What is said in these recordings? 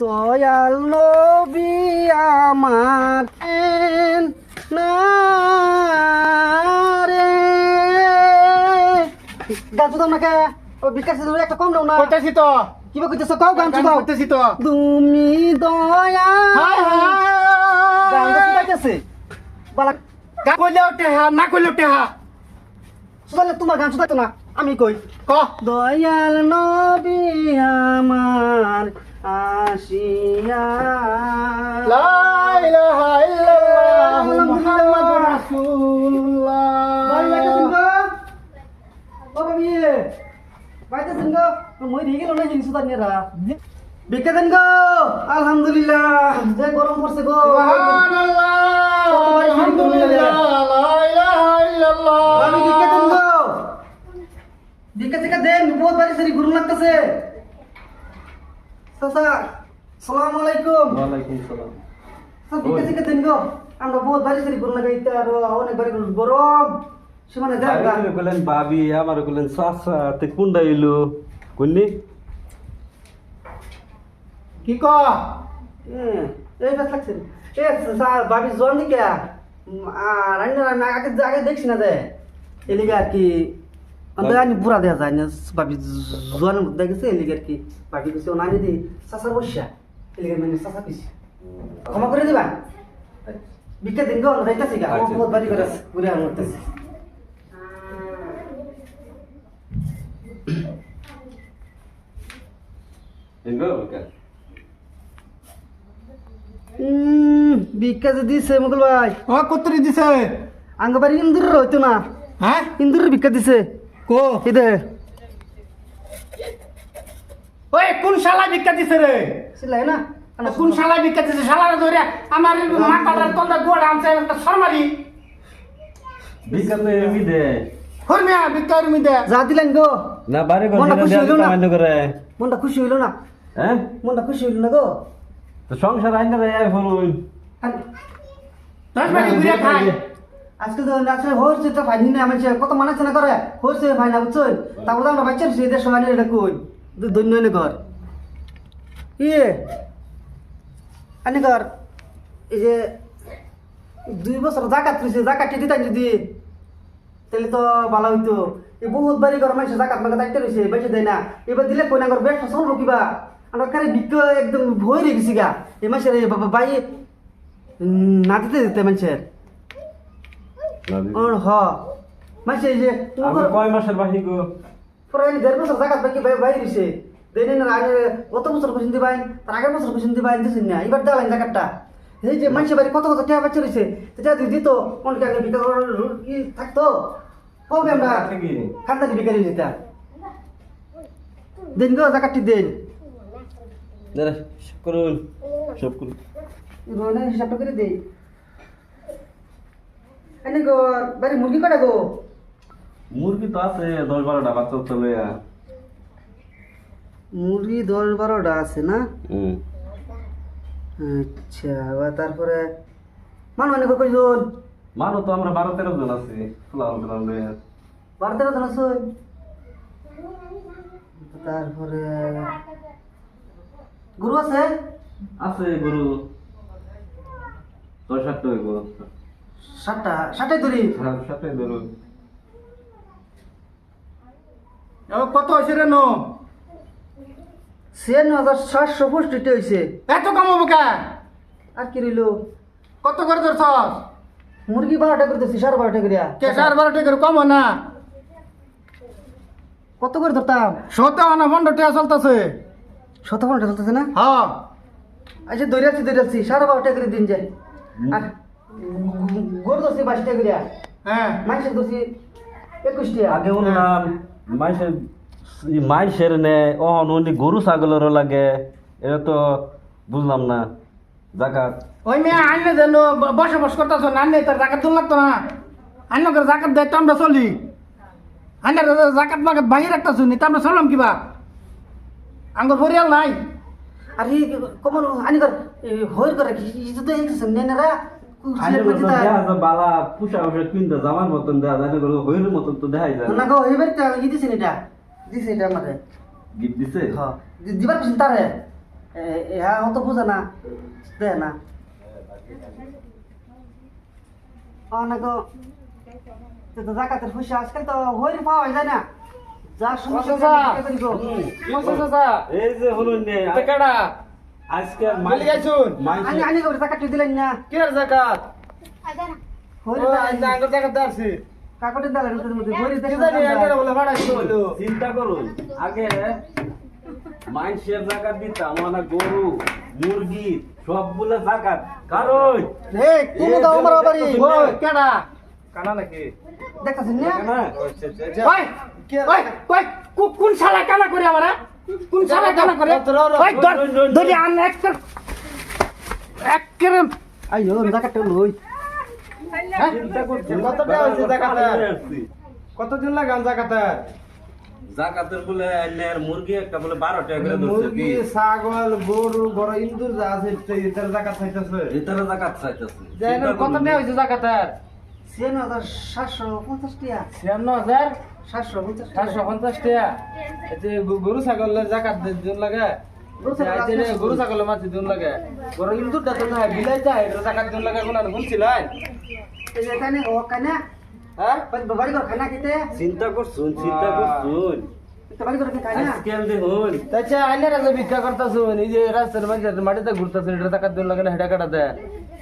দয়াল নবী আমার এন না রে গান শুধাও না কে ও বিকাশ একটা কম দাও না। কইতাছি তো। কিবা কইতেছ? কাও গান গান শুধাও করতেছি তো। তুমি দয়া গান শুধাইতেছে বালা গান কইলেও টেহা না কইলেও টেহা শুধালে তোমার গান শুধাইতো না। আমি কই? ক? দয়াল নবী আমার আসিয়া। লা ইলাহা ইল্লাল্লাহ মুহাম্মাদুর রাসূলুল্লাহ। বাবি মই দিয়ে গেল না জিনিস তো নিরা বিকে দেন গো? আলহামদুলিল্লাহ। যে গরম পড়ছে গো। সুবহানাল্লাহ আলহামদুলিল্লাহ লা ইলাহা ইল্লাল্লাহ। আমি বিকে দেন গো। বিকে থেকে দেন বহুত বাড়ি সারি গুরু লাগতেছে। সালাম আলাইকুম। ওয়ালাইকুম সালাম। স্যার বিকে থেকে দেন গো। আমরা বহুত বাড়ি সারি গুরু লাগাইতে আর অনেক বাড়ি গরম। সীমানে ভাবি আমার কইলেন চাচা তে এলো। কোননি কি ক? এই ব্যাস লাগছে। এ স্যার বাবি জন দিকে আর আমি আগে আগে দেখছি না যে। এলিগে আর কি আমি বুড়া দেওয়া যায় না বাবি জন দেখেছে এলিগে আর কি বাবি কিছু না যদি চাচার বসা এলিগে মানে চাচা পিছি ক্ষমা করে দিবা বিকে দিন গো যাইতাছি গা। বহুত বাড়ি করে আর মরতেছি বিকা যে দিছে মুকুল ভাই ও কতরি দিছে আঙ্গবাড়ি ইন্দুর হইতো না হ্যাঁ ইন্দুর বিকা দিছে কো। ইদে ওই কোন শালা ভিক্ষা দিছে রে? সিলাই না? কোন শালা ভিক্ষা দিছে? শালা ধরে আমার মাথাটার তলটা গোড় আনছে একটা শর্মারি। বিকাতে এমি দে। হরমিয়া ভিক্ষা রুমি দে। যা দিলেন গো। না বাড়ি মনটা কোন খুশি হইল না? মনটা খুশি হইল না? হ্যাঁ? মনটা খুশি হইল না গো? তো সংসার আইনা রে আর- দশ বাড়ি ঘুরে খাই আজকে তো আসলে হচ্ছে তো ফাইনি না আমার কত মানাচ্ছে না করে হচ্ছে ফাইন না বুঝছ তারপর আমরা বাচ্চা সেই দেশ সময় এটা কই? দৈন্য এনে কর ইয়ে আনি কর এই যে দুই বছর জাকাত রয়েছে জাকাতটি দিতাম যদি। তাহলে তো ভালো হইতো। এই বহুত বাড়ি ঘর মানুষ জাকাত মাকা দায়িত্ব রয়েছে বেঁচে দেয় না। এবার দিলে কই না কর ব্যবসা চলবো কিবা? আমরা কারে বিক্র একদম ভয় রে গেছি গা। এই মানুষের উম, না দিতে দিতে মানুষের। ওর হ। মাসে এই যে আমি কয় মাসের বাহি গো? প্রায় দেড় বছর জায়গা বাকি বাইরে দিছে দেন আগে কত বছর পর্যন্ত দিবাই তার আগের বছর পর্যন্ত দিবাই দিছেন না? এবার দেওয়ালেন জায়গাটা এই যে মানুষের বাড়ি কত কত টাকা বাচ্চা রয়েছে সেটা যদি দিত অনেক আগে বিকা করার রু- থাকতো। কবে আমরা খান্দানি বিকারি দিতাম দেন গো জায়গাটি দেন। করুন সব করুন। হিসাবটা করে দেই। এনে গো বাড়ি মুরগি কটা গো? মুরগি তো আছে দশ বারোটা বাচ্চা চলে মুরগি দশ বারোটা আছে না? আচ্ছা আবার তারপরে মানুষ অনেক কয়জন মানুষ তো আমরা বারো তেরো জন আছি বারো তেরো জন আছে? তারপরে গরু আছে? আছে গরু। ছয় সাতটা হইব সাতটা সাতটাই ধরি। হ্যাঁ সাতটাই ধরুন। এবার কত হয়েছে রে নো? ছিয়ান্ন হাজার সাতশো পঁয়ষট্টি হয়েছে। এত কমাবো কে? আর কি রইল? কত করে ধরছ মুরগি বারোটা করে দিচ্ছি সাড়ে বারোটা করিয়া। কে চার বারো টাকা কম না। কত করে ধরতাম? সত্য না পনেরো চলতেছে। শত পনেরোটা চলতেছে না? হ্যাঁ। আচ্ছা দৌড়ে আছি দৌড়ে আছি সাড়ে বারোটা করে দিন যায় আর গরু ধরছি বাইশটা করিয়া হ্যাঁ। মাংসের ধরছি একুশটিয়া আগে মাইসের নে ও ননি গরু ছাগলেরও লাগে। এটা তো বুঝলাম না। জাকাত ওই মেয়ে আইনে যেন বসবাস করতেছ না আইনে তার জাকাত তুল লাগতো না। আইন করে জাকাত দেয় তো আমরা চলি। আইনে জাকাত মাকাত বাহির একটা শুনি তা আমরা চললাম কিবা? আঙ্গুর পরিয়াল নাই। আর কমন আনি কর হইর করে কিছু তো এই নেনারা বালা পুষা উষা কিনতে জামার মতন দেখা যায় না গরু হইরের মতন তো দেখাই যায়। না গো এবার ই দিছেন এটা? দিছে এটা আমারে গিফট দিছে? হ্যাঁ দিবার পিছন তারে? অত বুঝে না। দে না। অনেক তো জাকাতের খুশি আজকাল তো হইর পাওয়া যায় না। যার সমস্যা এই যে হলুন নে কেডা? আজকে মালি গাইছুন আনি আনি করে জাকাত দিলেন না। কি রে জাকাত? হইর ও আজ আঙ্গুর জাকাত দারছি কাকটের দালের মধ্যে। হইর কি জানি আঙ্গুর বলে বাড়াইছি বলো চিন্তা করুন। আগে মাইসের জাকাত দিতাম মানে গরু মুরগি সবগুলো জাকাত। কারণ রে তুমি তো আমার বাড়ি। কেডা? কানা নাকি? দেখতাছেন না? না ওই ওই ওই কোন শালা কানা করে আমারা কতদিন লাগান জাকাতের বলে মুরগি একটা বলে 12 টাকা মুরগি ছাগল গরু বড় ইন্দুর যা আছে এটার জাকাত চাইতেছে। এটার জাকাত চাইতেছে। কত নেওয়া হইছে জাকাতের 70750 টাকা 70000 সাতশো পঞ্চাশ টাকা। গরু ছাগলের জাকাত দিন লাগে। গরু ছাগল গরু মাছ দিন লাগে। বড় ইন্দুরটা তো না বিলাই যায় জাকাত দিন লাগে কোন যে এখানে ও কানা হ্যাঁ? বাড়ি ঘর খানা খেতে চিন্তা করছুন চিন্তা করছুন। তো বাড়ি ঘর খাই না আজকাল দেখুন। তাছাড়া আইনের রাজা ভিক্ষা করতেছো এই যে রাস্তার মাঝে মাটিতে ঘুরতেছো এটা টাকা দিন লাগে না হেডা কাটা দেয়। এই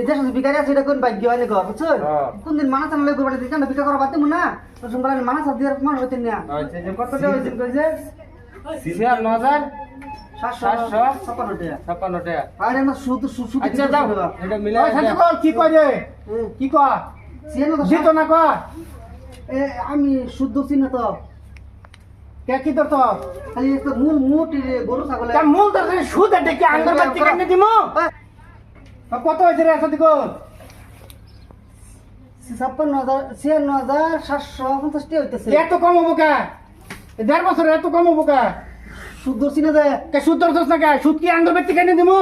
দেশ বিকারি আছে এটা কোন ভাগ্য হয় গো বুঝছ? হ্যাঁ। কোন দিন মানা চালালে করবে দিতে না বিকা করা বাতে না? তো সঙ্গে মানা চাল দিয়ে মানুষ হইতেন না। আচ্ছা কত টাকা কইছে আর আচ্ছা না। আমি শুদ্ধ চিহ্ন তো। কে খালি মূল মুট গরু ছাগলে মূল সুদ এটা কি দিমু? কত হয়েছে রে সাথে কর ছাপ্পান্ন হাজার ছিয়ান্ন হাজার সাতশো পঞ্চাশ টাকা হইতেছে। এত কম হব কে? দেড় বছর এত কম হব কে? শুদ্ধ চিহ্ন যে। কে সুদ ধরছস না কে? সুদ কি আঙ্গুর বাতি কাটনে দিমু?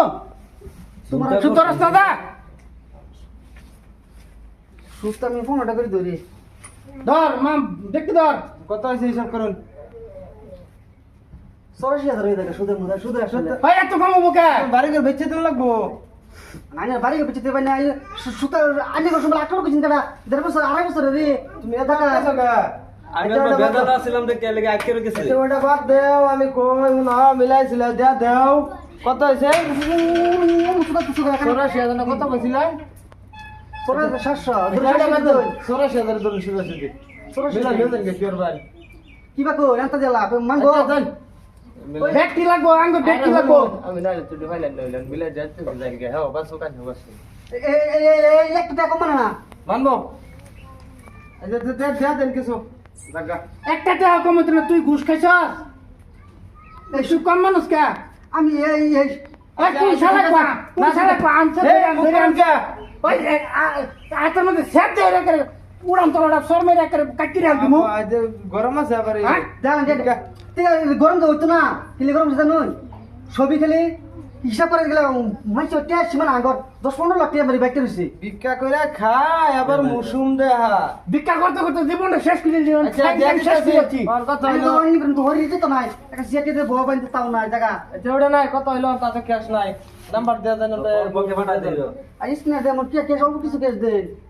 তোমার সুদ ধরছ না দা? সুদটা আমি পনেরোটা করে ধরি। ধর মা দেখতে ধর। কত হয়েছে হিসাব করুন? চৌরাশি হাজার হয়ে থাকে সুদের মধ্যে সুদের এত কম হব কে? বাড়ি করে বেচে দিন লাগবো। না না বাড়ি করে বেচে দেবে না সুতার আনি করে সময় আঠারো কেজি টাকা দেড় বছর আড়াই বছর রে। তুমি এত টাকা আমি ওটা বেদাত বাদ আসছিলাম দেখে লেগে আজকে গেছে ওটা বাদ দেও আমি কই না মিলাইছিল দেয়া দেও। কত বলছিলেন সাতশো। গে কিওর ভাই? কি বাকো এত দিলা মানবো? ব্যক্তি লাগবো আঙ্গ ব্যক্তি লাগবো। আমি না তুই ভাই লাইন মিলাই যাচ্ছে যাই গে। হ্যাঁ বাস ওখানে বাস। একটা টাকা মানে না। মানবো? আচ্ছা দে দে দে দেন কিছু। জাগা একটা টাকা কমে তুই তুই ঘুষ খাইছস? এই সুদ কম মানুষ কে? আমি এই এই ওই কোন শালা কো কোন শালা কো আনছে ধরে আনছে ওই আতার মধ্যে সেট দে রে? উড়ান তোরা সর মেরে করে কাটি রাখ দিমু গরম আছে আবার। হ্যাঁ? জান গরম তো হইতো না। খেলে গরম জানো ছবি খেলে হিসাব করে গেলে মানুষ টেস্ট সীমান আগর দশ পনেরো লাখ টাকা মারি বাইকটা রয়েছে ভিক্ষা করে খায় আবার মুসুম দেহা। ভিক্ষা করতে করতে জীবনটা শেষ করে আচ্ছা, দেখ শেষ। যাচ্ছি কত আমি হইল? তো কিন্তু যেত নাই। একটা সিয়াটি দিয়ে বউ বান্ধে তাও নাই জায়গা। আচ্ছা, ওটা নাই কত হইল? তাতে ক্যাশ নাই। নাম্বার দেয়া দেন ওটা বকে ফাটা দিল। আর স্ক্রিনে যেমন কে কেস অল্প কিছু কেস দেন কি আছে যাইও না আচ্ছা যায়নি আমার ভাই হইতো না ভাই হইতো না নগদ লো নগদ লো আমি আর কি বাবু দেবো কিছু দেয়া দেয় আচ্ছা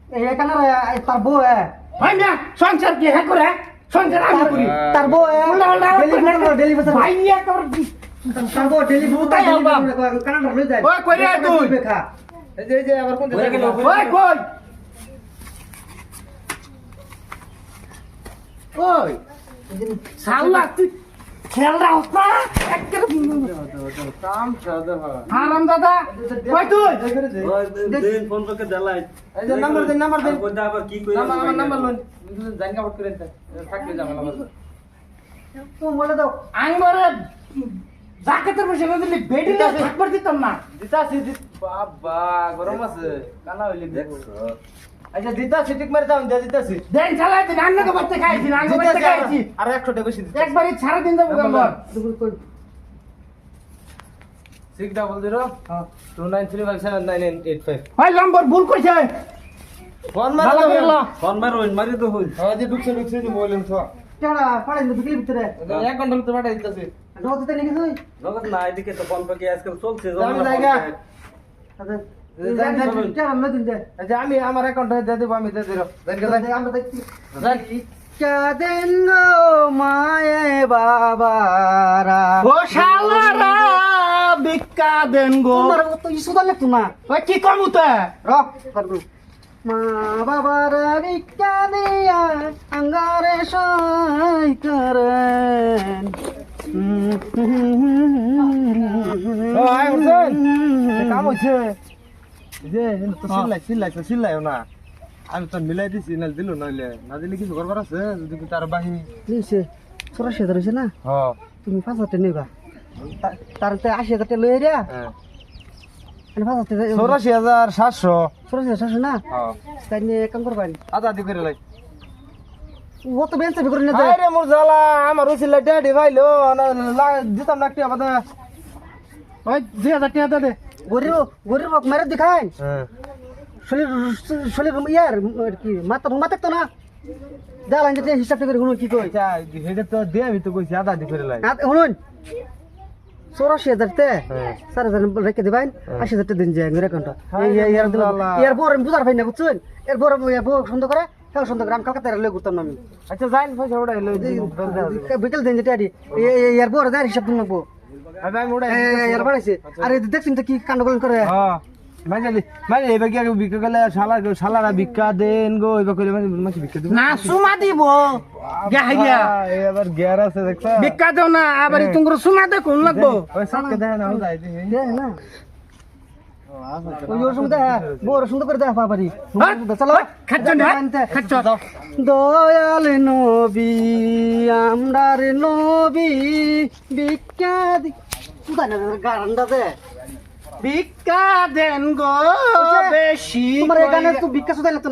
এখানে তার বউ হ্যাঁ ভাই না সংসার কি হ্যাঁ করে সংসার আমি করি। তার বউ ডেলিভারি ডেলিভারি ভাই নিয়ে একেবারে তার বউ ডেলিভারি তাই আলবা। কানাডা হয়ে যায়। ওই, কই রে তুই? খা এই যে এই যে আবার কোন ওরে গেল, ওরে ওই কই? ওই শালা তুই কাম সাদা হয় হারাম দাদা কই তুই? দিন ফোন তোকে দেলাই। এই যে নাম্বার দেন নাম্বার দেন। কোনটা আবার কি কই নাম্বার আমার নাম্বার লোন জান কাপড় করে দেন থাকবে যাবে নাম্বার তো বলে দাও আঙ্গরে জাকাতের পয়সা না দিলে বেডি না থাকবার দিতাম না। দিতাছি বাবা গরম আছে। কানা হইলি দেখছ? আচ্ছা দিতাছি ঠিক মারে দাম দিয়া দিতাছি দেন চালাই দিন আন্নাকে বাড়তে খাইছি না আন্নাকে বাড়তে দিতাছি খাইছি। আর- আর একশো টাকা বেশি দিতাছি একবারই সারা দিন যাব নাম্বার গেল six double zero two nine three five seven nine eight five ভাই নম্বর ভুল কইছে। ফোন মারা। ফোন মারো মারি তো হইল হ্যাঁ যে ঢুকছে ঢুকছে যে মোবাইল তো কেডা পাড়াই না বিকেল ভিতরে? এক ঘণ্টার ভিতরে পাঠাই দিতেছি। নগদ তো নাকি তুই নগদ না এদিকে তো ফোন পে কি আজকাল চলছে জায়গা আমি আমার অ্যাকাউন্টে দিয়ে দেবো আমি দিয়ে কাদেন গো মায়ে বাবারা। ও শালারা ভিক্ষা দেন গো। তোমার তো ওই কি কমু তো রক করব মা বাবার বিজ্ঞানিয়া আঙ্গারে সই করেন। ও, আয়, হোসেন। কাম হয়েছে যে তো সিল্লাই সিল্লাই তো সিল্লাইও না। আমি তো মিলাই দিছি না দিল নইলে। না দিলে কিছু করবার আছে? যদি তার বাহি নিছে চৌরাশি হাজার হয়েছে না? হ্যাঁ তুমি পাঁচ হাজার নিবা। তার তো আশি হাজার পাঁচ হাজার টাকা চৌরাশি হাজার সাতশো। চৌরাশি হাজার সাতশো না? হ্যাঁ তাই নিয়ে কাম করবানি আধা দি করে লাই। ও তো বেঞ্চে করে না আরে মোর জ্বালা আমার রসিল ড্যাডি ভাইলো দিতাম না একটা আবার ওই দুই হাজার টাকা দে। গরিব গরিব হোক মেরে দেখায় হ্যাঁ। শরীর শরীর ইয়ার আর কি মাথা মাথা তো না। দেখালেন যে হিসাব করে শুনুন কি কই আচ্ছা হেডে তো দে আমি তো কইছি আধা দি করে লাই আর শুনুন। চৌরাশি হাজার তে হ্যাঁ। চার হাজার রেখে দিবেন আশি হাজার দিন যায় এর অ্যাকাউন্টটা হায় রে আল্লাহ। এর বড় আমি বুঝার পাই না বুঝছেন? এর বড় সুন্দর করে হ্যাঁ সুন্দর করে আমি কলকাতায় লয়ে ঘুরতাম আমি। আচ্ছা যাইন পয়সা লই বিকেল দিন যেটা এর বড় দেয় হিসাব দিন বাড়াইছে আর দেখছেন তো কি কাণ্ড করে? হ্যাঁ ভিক্ষা দাও না আবার তোমার সুমা দে। লাগবো দয়াল নবী আমরার নবী বিখ্যাত ভিক্ষা দেন গো বেশি তোমার এখানে তো ভিক্ষা সুদাই লাগতো না।